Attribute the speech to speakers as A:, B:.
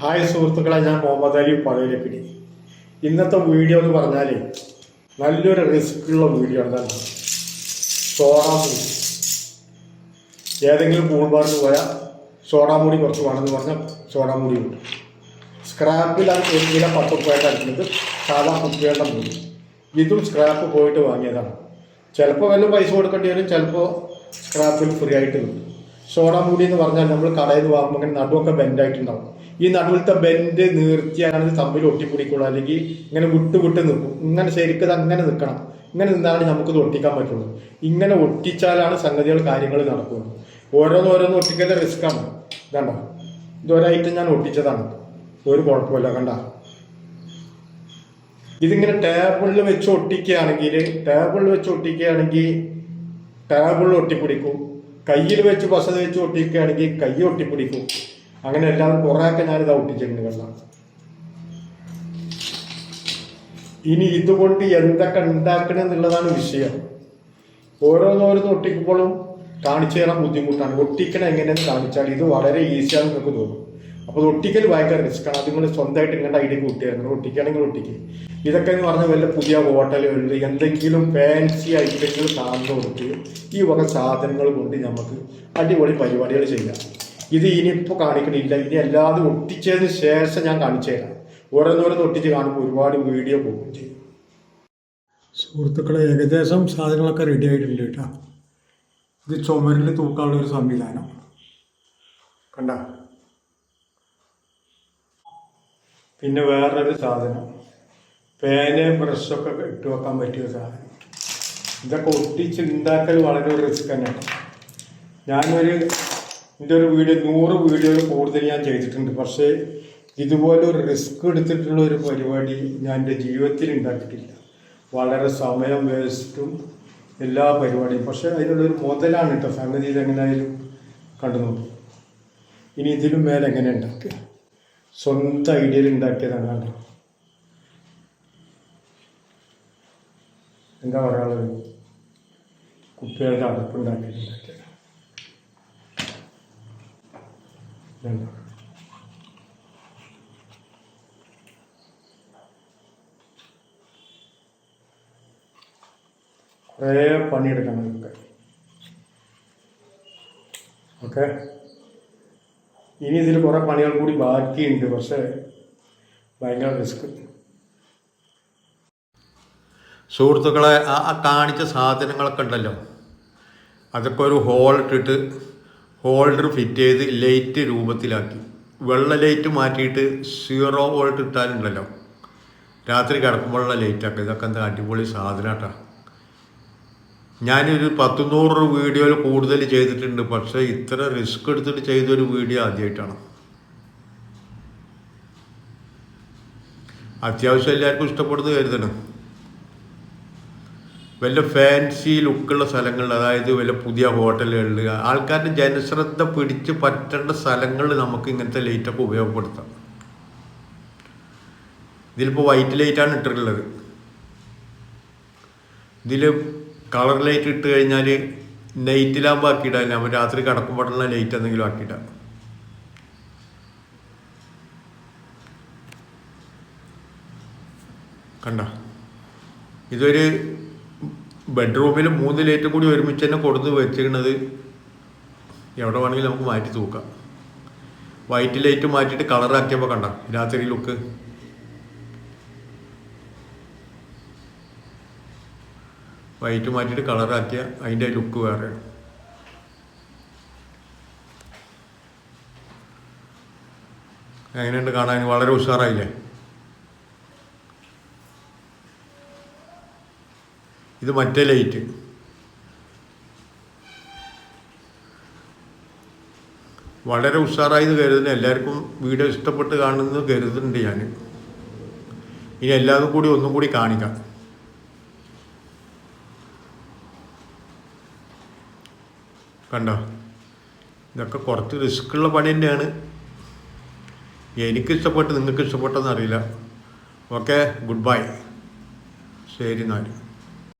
A: Hi സുഹൃത്തുക്കളെ ഞാൻ മുഹമ്മദ് അലി പഴയലക്കിടി ഇന്നത്തെ വീഡിയോ എന്ന് പറഞ്ഞാൽ നല്ലൊരു റിസ്ക് ഉള്ള വീഡിയോ ആണ്. സോഡാമൂടി ഏതെങ്കിലും കൂൾ പോയാൽ സോഡാമൂടി കുറച്ച് വേണമെന്ന് പറഞ്ഞാൽ സോഡാമൂടി കിട്ടും സ്ക്രാപ്പിൽ ഒരു കിലോ പത്ത് രൂപയായിട്ട് അടിക്കുന്നത് സാധാ കുപ്പികളുടെ മൂടി. ഇതും സ്ക്രാപ്പ് പോയിട്ട് വാങ്ങിയതാണ്. ചിലപ്പോൾ വല്ല പൈസ കൊടുക്കേണ്ടി വരും ചിലപ്പോൾ സ്ക്രാപ്പിൽ ഫ്രീ ആയിട്ട് കിട്ടും. സോഡാ മൂടി എന്ന് പറഞ്ഞാൽ നമ്മൾ കടയിൽ നിന്ന് വാങ്ങുമ്പോൾ ഇങ്ങനെ നടുവൊക്കെ ബെൻഡായിട്ടുണ്ടാവും ഈ നടുവിലത്തെ ബെൻഡ് നീർത്തിയാണ് ഇത് തമ്മിൽ ഒട്ടിപ്പിടിക്കുള്ളൂ. അല്ലെങ്കിൽ ഇങ്ങനെ വിട്ട് വിട്ട് നിൽക്കും. ഇങ്ങനെ ശരിക്കും അങ്ങനെ നിൽക്കണം. ഇങ്ങനെ നിന്നാണ് നമുക്കിത് ഒട്ടിക്കാൻ പറ്റുള്ളൂ. ഇങ്ങനെ ഒട്ടിച്ചാലാണ് സംഗതികൾ കാര്യങ്ങൾ നടക്കുന്നത് ഓരോന്നോരോന്ന് ഓരോന്ന് ഒട്ടിക്കേണ്ട റിസ്ക്കാണ് കണ്ട ഇതൊരായിട്ട് ഞാൻ ഒട്ടിച്ചതാണ്. ഒരു കുഴപ്പമില്ല കണ്ട? ഇതിങ്ങനെ ടേബിളിൽ വെച്ച് ഒട്ടിക്കുകയാണെങ്കിൽ ടേബിളിൽ വെച്ച് ഒട്ടിക്കുകയാണെങ്കിൽ ടേബിളിൽ ഒട്ടിപ്പിടിക്കും. കയ്യിൽ വെച്ച് ബസ് വെച്ച് ഒട്ടിക്കുകയാണെങ്കിൽ കൈ ഒട്ടിപ്പിടിക്കും. അങ്ങനെ എല്ലാവരും കുറേയൊക്കെ ഞാനിതാ ഒട്ടിച്ചിട്ടുണ്ട് കണ്ടാണ് ഇനി ഇതുകൊണ്ട് എന്തൊക്കെ ഉണ്ടാക്കണം എന്നുള്ളതാണ് വിഷയം. ഓരോന്നോരോന്ന് ഒട്ടിക്കുമ്പോഴും കാണിച്ചു തരാൻ ബുദ്ധിമുട്ടാണ്. ഒട്ടിക്കണം എങ്ങനെയെന്ന് കാണിച്ചാൽ ഇത് വളരെ ഈസിയാണെന്ന് നിങ്ങൾക്ക് തോന്നും. അപ്പോൾ ഒട്ടിക്കൽ ഭയങ്കര റിസ്ക്കാണ് അത് നിങ്ങൾ സ്വന്തമായിട്ട് ഇങ്ങോട്ട് ഐഡിയ നിങ്ങൾ ഒട്ടിക്കുകയാണെങ്കിൽ ഒട്ടിക്കുക ഇതൊക്കെ എന്ന് പറഞ്ഞാൽ വല്ല പുതിയ ഹോട്ടലുകളിൽ എന്തെങ്കിലും ഫാൻസി ഐറ്റങ്ങൾ സാധനം കൊടുത്ത് ഈ വക സാധനങ്ങൾ കൊണ്ട് നമുക്ക് അടിപൊളി പരിപാടികൾ ചെയ്യാം. ഇത് ഇനിയിപ്പോൾ കാണിക്കണില്ല. ഇനി അല്ലാതെ ഒട്ടിച്ചതിന് ശേഷം ഞാൻ കാണിച്ചു തരാം ഓരോന്നോരോന്ന് ഒട്ടിച്ച് കാണുമ്പോൾ ഒരുപാട് വീഡിയോ പോകും ചെയ്യും. സുഹൃത്തുക്കളെ ഏകദേശം സാധനങ്ങളൊക്കെ റെഡി ആയിട്ടുണ്ട് കേട്ടോ. ഇത് ചുമരിൽ തൂക്കാനുള്ള ഒരു സംവിധാനം. കണ്ട? പിന്നെ വേറൊരു സാധനം. പേന് ബ്രഷൊക്കെ ഇട്ട് വെക്കാൻ പറ്റിയ സാധനം. ഇതൊക്കെ ഒട്ടിച്ച് ഉണ്ടാക്കൽ വളരെ റിസ്ക് തന്നെയാണ് ഞാനൊരു എന്റെ ഒരു വീഡിയോ നൂറ് വീഡിയോയിൽ കൂടുതൽ ഞാൻ ചെയ്തിട്ടുണ്ട്. പക്ഷേ ഇതുപോലെ ഒരു റിസ്ക് എടുത്തിട്ടുള്ള ഒരു പരിപാടി ഞാൻ എന്റെ ജീവിതത്തിൽ ഉണ്ടാക്കിയിട്ടില്ല വളരെ സമയം വേസ്റ്റും എല്ലാ പരിപാടിയും. പക്ഷേ അതിനുള്ളൊരു മുതലാണ് കേട്ടോ സംഗതി ഇതെങ്ങനെയായാലും കണ്ടു നോക്കും. ഇനി ഇതിലും മേലെ എങ്ങനെ ഉണ്ടാക്കുക സ്വന്തം ഐഡിയയിൽ ഉണ്ടാക്കിയതാണ് കണ്ടോ? എന്താ പറയാനുള്ളത്? കുപ്പികളുടെ അടുപ്പുണ്ടാക്കിയിട്ടുണ്ടാക്കിയത്? കുറേ പണിയെടുക്കണം ഇതൊക്കെ ഓക്കെ? ഇനി ഇതിൽ കുറേ പണികൾ കൂടി ബാക്കിയുണ്ട്. പക്ഷേ ഭയങ്കര റിസ്ക്.
B: സുഹൃത്തുക്കളെ ആ കാണിച്ച സാധനങ്ങളൊക്കെ ഉണ്ടല്ലോ. അതൊക്കെ ഒരു ഹോൾ ഇട്ടിട്ട് ഹോൾഡർ ഫിറ്റ് ചെയ്ത് ലൈറ്റ് രൂപത്തിലാക്കി. വെള്ള ലൈറ്റ് മാറ്റിയിട്ട് സീറോ വോൾട്ട് ഇട്ടാലുണ്ടല്ലോ. രാത്രി കിടക്കുമ്പോഴുള്ള ലൈറ്റൊക്കെ. ഇതൊക്കെ എന്താ അടിപൊളി സാധനമാട്ടാ ഞാനൊരു പത്തുനൂറ് വീഡിയോയിൽ കൂടുതൽ ചെയ്തിട്ടുണ്ട്. പക്ഷേ ഇത്ര റിസ്ക് എടുത്തിട്ട് ചെയ്തൊരു വീഡിയോ ആദ്യമായിട്ടാണ് അത്യാവശ്യം എല്ലാവർക്കും ഇഷ്ടപ്പെടുന്നത് കരുതണം. വല്ല ഫാൻസി ലുക്കുള്ള സ്ഥലങ്ങളിൽ അതായത് വല്ല പുതിയ ഹോട്ടലുകളിൽ ആൾക്കാരുടെ ജനശ്രദ്ധ പിടിച്ച് പറ്റേണ്ട സ്ഥലങ്ങളിൽ നമുക്ക് ഇങ്ങനത്തെ ലൈറ്റൊക്കെ ഉപയോഗപ്പെടുത്താം. ഇതിലിപ്പോൾ വൈറ്റ് ലൈറ്റാണ് ഇട്ടിട്ടുള്ളത്. ഇതിൽ കളർ ലൈറ്റ് ഇട്ട് കഴിഞ്ഞാൽ നൈറ്റിലാകുമ്പോൾ ആക്കിയിടാൻ നമ്മൾ രാത്രി കടക്കുമ്പോഴുള്ള ലൈറ്റ് എന്തെങ്കിലും ആക്കിയിടാം. കണ്ട? ഇതൊരു ബെഡ്റൂമിൽ മൂന്ന് ലൈറ്റ് കൂടി ഒരുമിച്ച് തന്നെ കൊടുത്ത് വെച്ചിരിക്കുന്നത് എവിടെ വേണമെങ്കിലും നമുക്ക് മാറ്റി തൂക്കാം. വൈറ്റ് ലൈറ്റ് മാറ്റിയിട്ട് കളറാക്കിയപ്പോൾ കണ്ട രാത്രി ലുക്ക് വൈറ്റ് മാറ്റിയിട്ട് കളറാക്കിയ അതിന്റെ ലുക്ക് വേറെയാണ് എങ്ങനെയുണ്ട് കാണാൻ? വളരെ ഉഷാറായില്ലേ? ഇത് മറ്റേ ലൈറ്റ് വളരെ ഉഷാറായത് കരുതുന്നു. എല്ലാവർക്കും വീഡിയോ ഇഷ്ടപ്പെട്ട് കാണുന്നത് കരുതുന്നുണ്ട് ഞാൻ ഇനി എല്ലാവരും കൂടി ഒന്നും കൂടി കാണിക്കാം. കണ്ടോ? ഇതൊക്കെ കുറച്ച് റിസ്ക്കുള്ള പണി തന്നെയാണ്. എനിക്ക് ഇഷ്ടപ്പെട്ട് നിങ്ങൾക്ക് ഇഷ്ടപ്പെട്ടെന്നറിയില്ല ഓക്കെ ഗുഡ് ബൈ ശരി എന്നാൽ